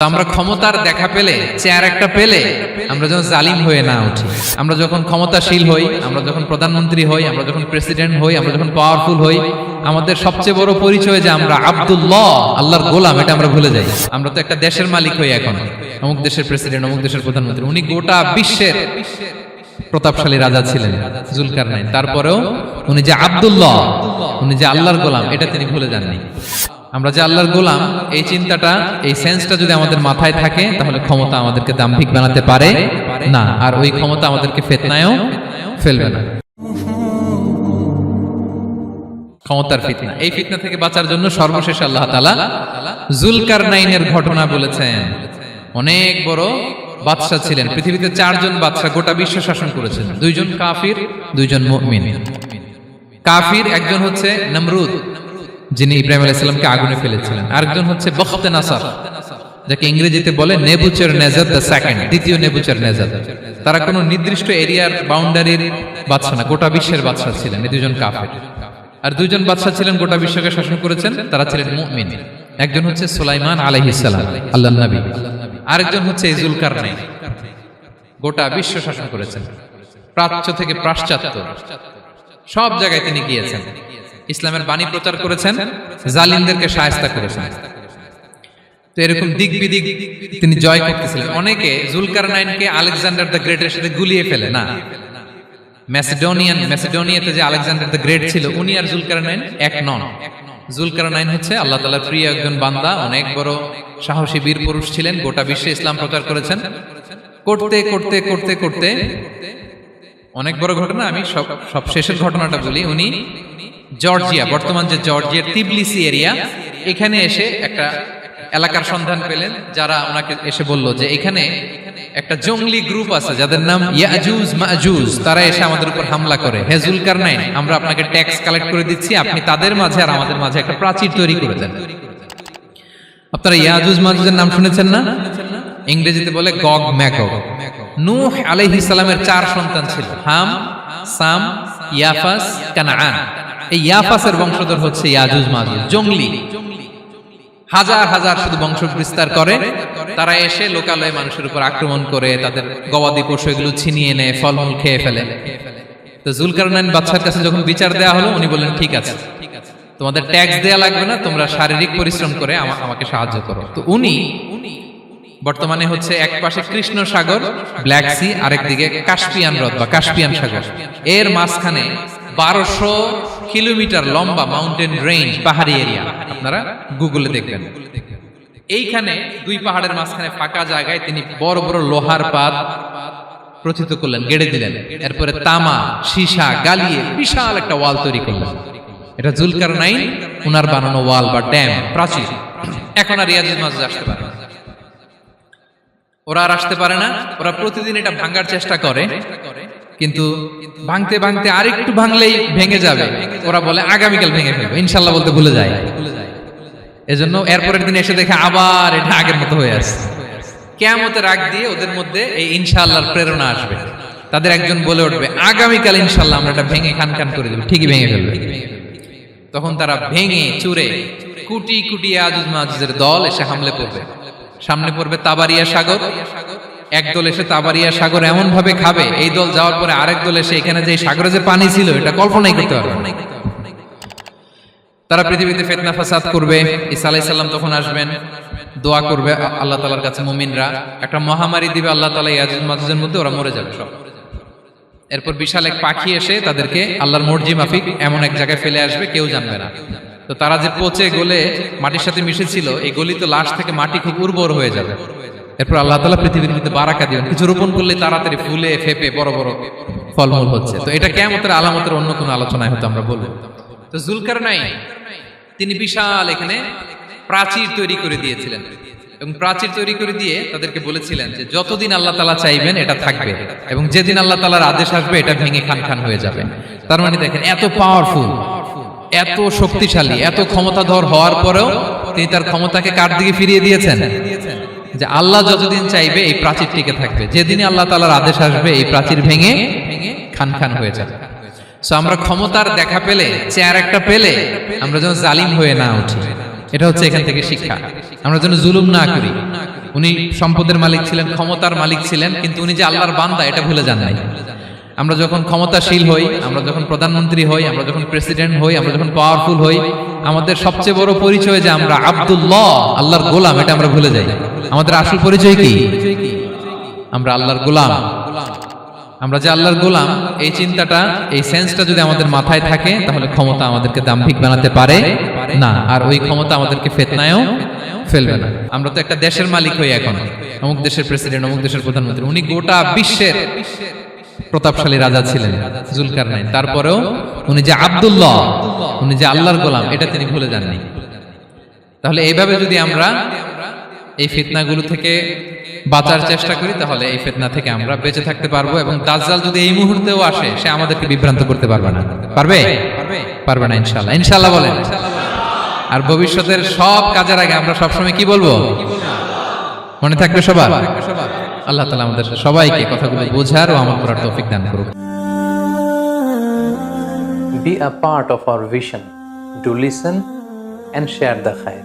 আমরা ক্ষমতার দেখা পেলে, চেয়ার একটা পেলে, আমরা যখন জালিম হয়ে না উঠি। আমরা যখন ক্ষমতাশীল হই, আমরা যখন প্রধানমন্ত্রী হই, আমরা যখন প্রেসিডেন্ট হই, আমরা যখন পাওয়ারফুল হই, আমাদের সবচেয়ে বড় পরিচয় যে আমরা আব্দুল্লাহ, আল্লাহর গোলাম, এটা আমরা ভুলে যাই। আমরা তো একটা দেশের মালিক হই এখন। অমুক দেশের প্রেসিডেন্ট, অমুক দেশের প্রধানমন্ত্রী, উনি গোটা বিশ্বের প্রতাপশালী রাজা ছিলেন জুলকার নাইন তারপরেও উনি যে আব্দুল্লাহ, উনি যে আল্লাহর গোলাম, এটা তিনি ভুলে যাননি। আমরা যে আল্লাহর গোলাম, এই চিন্তাটা, এই সেন্সটা যদি আমাদের মাথায় থাকে, তাহলে ক্ষমতা আমাদেরকে দাম্ভিক বানাতে পারে। না, আর ওই ক্ষমতা আমাদেরকে ফেতনায়ও ফেলবে না। ক্ষমতার ফিতনা। এই ফিতনা থেকে বাঁচার জন্য সর্বশেষ আল্লাহ তালা জুলকার নাইনের ঘটনা বলেছেন। অনেক বড় বাদশাহ ছিলেন। পৃথিবীতে চারজন বাদশাহ গোটা বিশ্ব শাসন করেছেন। দুইজন কাফির, দুইজন মুমিন। কাফির একজন হচ্ছে নমরুদ। যিনি ইব্রাহিম আলাইসাল্লামকে আগুনে ফেলেছিলেন। আরেকজন হচ্ছে বখতে নাসার, যাকে ইংরেজিতে বলে নেবুচার নেজাদ দ্য সেকেন্ড, দ্বিতীয় নেবুচার নেজাদ তারা কোনো নির্দিষ্ট এরিয়ার বাউন্ডারির বাদশা না, গোটা বিশ্বের বাদশা ছিলেন এই দুজন কাফের। আর দুইজন বাদশা ছিলেন, গোটা বিশ্বকে শাসন করেছেন, তারা ছিলেন মুমিন। একজন হচ্ছে সুলাইমান আলাইহিসসালাম আল্লাহ নবী। আরেকজন হচ্ছে ইজুল কারনাইন গোটা বিশ্ব শাসন করেছেন। প্রাচ্য থেকে পাশ্চাত্য, সব জায়গায় তিনি গিয়েছেন। ইসলামের বাণী প্রচার করেছেন, জালিমদেরকে সায়স্তা করেছেন। তো এরকম দিক বিদিক তিনি জয় করতেছিলেন। অনেকে জুলকার নাইনকে আলেকজান্ডার দ্য গ্রেটের সাথে গুলিয়ে ফেলে, না। ম্যাসিডোনিয়ান ম্যাসিডোনিয়াতে যে আলেকজান্ডার দ্য গ্রেট ছিল, উনি আর জুলকার নাইন এক নন। জুলকার নাইন হচ্ছে আল্লাহ তালার প্রিয় একজন বান্দা, অনেক বড় সাহসী বীর পুরুষ ছিলেন, গোটা বিশ্বে ইসলাম প্রচার করেছেন। করতে করতে করতে করতে অনেক বড় ঘটনা, আমি সব সব শেষের ঘটনাটা বলি। উনি জর্জিয়া, বর্তমান যে জর্জিয়ার তিবলিসি এরিয়া, এখানে এসে একটা এলাকার সন্ধান পেলেন, যারা ওনাকে এসে বলল যে এখানে একটা জঙ্গলি গ্রুপ আছে যাদের নাম ইয়াজুজ মাজুজ, তারা এসে আমাদের উপর হামলা করে। হেজুল কারনাইন আমরা আপনাকে ট্যাক্স কালেক্ট করে দিচ্ছি, আপনি তাদের মাঝে আর আমাদের মাঝে একটা প্রাচীর তৈরি করে দেন। আপনারা ইয়াজুজ মাজুজের নাম শুনেছেন না? ইংরেজিতে বলে গগ ম্যাগগ নূহ আলাইহিস সালামের চার সন্তান ছিল, হাম, সাম, ইয়াফাস, কানাআন। এই ইয়াফাসের বংশধর হচ্ছে ইয়াজুজ মাজুজ জঙ্গলি। হাজার হাজার শুধু বংশ বিস্তার করে। তারা এসে লোকালয়ে মানুষের উপর আক্রমণ করে তাদের গবাদি পশু এগুলো ছিনিয়ে নেয় ফলমূল খেয়ে ফেলে। তো জুলকারনাইন বাচ্চার কাছে যখন বিচার দেওয়া হলো, উনি বললেন, ঠিক আছে। তোমাদের ট্যাক্স দেয়া লাগবে না, তোমরা শারীরিক পরিশ্রম করে আমা- আমাকে সাহায্য করো। তো উনি বর্তমানে হচ্ছে এক পাশে কৃষ্ণ সাগর, ব্ল্যাক সি, আরেক দিকে কাস্পিয়ান হ্রদ বা কাস্পিয়ান সাগর। এর মাঝখানে বারোশো কিলোমিটার লম্বা মাউন্টেন রেঞ্জ পাহাড়ি এরিয়া আপনারা গুগলে দেখবেন। এইখানে দুই পাহাড়ের মাঝখানে ফাঁকা জায়গায় তিনি বড় বড় লোহার পাত প্রথিত করলেন, গেড়ে দিলেন। এরপরে তামা, সীসা গালিয়ে বিশাল একটা ওয়াল তৈরি করলেন। এটা জুলকার নাই উনার বানানো ওয়াল বা ড্যাম, প্রাচীর। এখন আর রিয়াজুল মাঝে আসতে পারে ওরা আর আসতে পারে না, ওরা প্রতিদিন এটা ভাঙার চেষ্টা করে। কিন্তু ভাঙতে ভাঙতে আরেকটু ভাঙলেই ভেঙে যাবে। ওরা বলে আগামীকাল ভেঙে ফেলবে। ইনশাল্লাহ বলতে ভুলে যায়। এজন্য এরপরের দিন এসে দেখে আবার এটা আগের মতো হয়ে আসছে। কেয়ামতের আগ দিয়ে ওদের মধ্যে এই ইনশাআল্লাহর প্রেরণা আসবে। তাদের একজন বলে উঠবে আগামীকাল ইনশাল্লাহ আমরা এটা ভেঙে খান খান করে দেবো। ঠিকই ভেঙে ফেলবে। তখন তারা ভেঙে চুরে কুটি কুটি আজুজ মাজুজের দল এসে হামলে পড়বে। সামনে পড়বে তাবারিয়া সাগর। এক দল এসে তাবারিয়া সাগর এমন ভাবে খাবে এই দল যাওয়ার পরে আরেক দল এসে এখানে যে সাগরে যে পানি ছিল এটা কল্পনাই করতে পারবে তারা পৃথিবীতে ফেতনা ফাসাদ করবে ঈসা আলাইহিস সালাম তখন আসবেন দোয়া করবে আল্লাহ তালার কাছে মুমিনরা। একটা মহামারী দিবে আল্লাহ তালা ইয়াজুজ মাজুজের মধ্যে ওরা মরে যাবে সব। এরপর বিশাল এক পাখি এসে তাদেরকে আল্লাহর মর্জি মাফিক এমন এক জায়গায় ফেলে আসবে কেউ জানবে না। তো তারা যে পচে গলে মাটির সাথে মিশেছিল এই গলিত লাশ থেকে মাটি খুব উর্বর হয়ে যাবে। এরপর আল্লাহ তালা পৃথিবীর মধ্যে বারাকা দিবেন কিছু রোপণ করলে তাড়াতাড়ি ফুলে, ফেপে, বড় বড় ফলমূল হচ্ছে। তো এটা কেমতের আলামতের অন্য কোনো আলোচনায় হয়তো আমরা বলব। তো জুলকার নাই তিনি বিশাল এখানে প্রাচীর তৈরি করে দিয়েছিলেন। এবং প্রাচীর তৈরি করে দিয়ে তাদেরকে বলেছিলেন যে, যতদিন আল্লাহ তালা চাইবেন, এটা থাকবে। এবং যেদিন আল্লাহ তালার আদেশ আসবে, এটা ভেঙে খান খান হয়ে যাবে। তার মানে দেখেন, এত পাওয়ারফুল এত শক্তিশালী, এত ক্ষমতাধর হওয়ার পরেও তিনি তার ক্ষমতাকে কার দিকে ফিরিয়ে দিয়েছেন? যে আল্লাহ যতদিন চাইবে এই প্রাচীর টিকে থাকবে। যেদিনই আল্লাহ তালার আদেশ আসবে, এই প্রাচীর ভেঙে খান খান হয়ে যাবে। আমরা ক্ষমতার দেখা পেলে, চেয়ার একটা পেলে, আমরা যেন জালিম হয়ে না উঠি। এটা হচ্ছে এখান থেকে শিক্ষা। আমরা যেন জুলুম না করি। উনি সম্পদের মালিক ছিলেন, ক্ষমতার মালিক ছিলেন, কিন্তু উনি যে আল্লাহর বান্দা, এটা ভুলে যান নাই। আমরা যখন ক্ষমতাশীল হই, আমরা যখন প্রধানমন্ত্রী হই, আমরা যখন প্রেসিডেন্ট হই, আমরা যখন পাওয়ারফুল হই, আমাদের সবচেয়ে বড় পরিচয় যে আমরা আব্দুল্লাহ, আল্লাহর গোলাম, এটা আমরা ভুলে যাই। আমাদের আসল পরিচয় কি? আমরা আল্লাহর গোলাম। আমরা যে আল্লাহর গোলাম, এই চিন্তাটা, এই সেন্সটা যদি আমাদের মাথায় থাকে, তাহলে ক্ষমতা আমাদেরকে দাম্ভিক বানাতে পারে না, আর ওই ক্ষমতা আমাদেরকে ফেতনায়ও ফেলবে না। আমরা তো একটা দেশের মালিক হই এখন। অমুক দেশের প্রেসিডেন্ট অমুক দেশের প্রধানমন্ত্রী, উনি গোটা বিশ্বের প্রতাপশালী রাজা ছিলেন জুলকার নাইন তারপরেও উনি যে আব্দুল্লাহ, উনি যে আল্লাহর গোলাম, এটা তিনি ভুলে যাননি। তাহলে এইভাবে যদি আমরা এই ফিতনাগুলো থেকে বাঁচার চেষ্টা করি, তাহলে এই ফেতনা থেকে আমরা বেঁচে থাকতে পারব এবং দাজ্জাল যদি এই মুহূর্তেও আসে, সে আমাদেরকে বিভ্রান্ত করতে পারবে না। পারবে? পারবে না ইনশাল্লাহ ইনশাল্লাহ বলেন। আর ভবিষ্যতের সব কাজের আগে আমরা সবসময় কি বলব? মনে থাকবে সবার? আল্লাহ তালা আমাদের সবাইকে কথাগুলো বোঝার ও আমার করার টপিক দান করুক। Be a part of our vision to listen and share the খায়